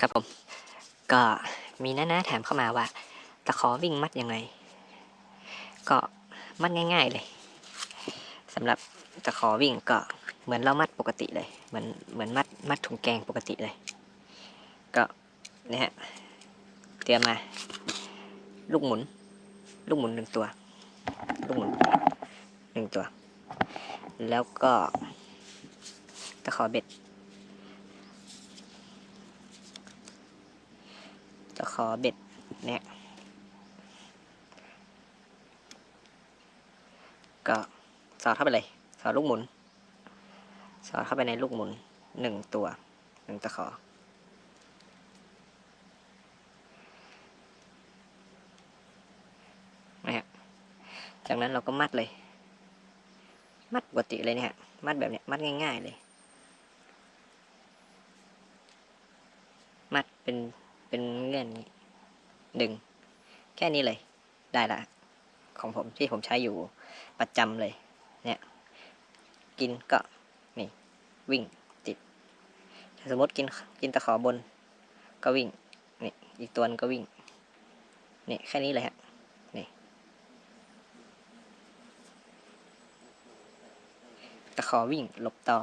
ครับผม ก็มีน้าๆถามเข้ามาว่าตะขอวิ่งมัดยังไง ก็มัดง่าย ๆเลยสำหรับตะขอวิ่งก็เหมือนเรามัดปกติเลย เหมือนเหมือนมัดมัดถุงแกงปกติเลย ก็เนี่ยฮะเตรียมมา ลูกหมุน ลูกหมุนหนึ่งตัว ลูกหมุนหนึ่งตัว แล้วก็ตะขอเบ็ด ตะขอเบ็ดเนี่ยก็สอดเข้าไปเลยสอดลูกหมุน สอดเข้าไปในลูกหมุนหนึ่งตัวหนึ่งตะขอ นะฮะ จากนั้นเราก็มัดเลย มัดปกติเลยเนี่ยมัดแบบเนี้ย มัดง่าย ๆ เลย มัดเป็น เป็นเงื่อนดึง แค่นี้เลย ได้ละ ของผมที่ผมใช้อยู่ประจำเลย เนี่ย กินก็นี่วิ่งติด ถ้าสมมติกินกินตะขอบน ก็วิ่ง นี่อีกตัวนึงก็วิ่ง นี่แค่นี้เลยฮะ นี่ตะขอวิ่งหลบต่อ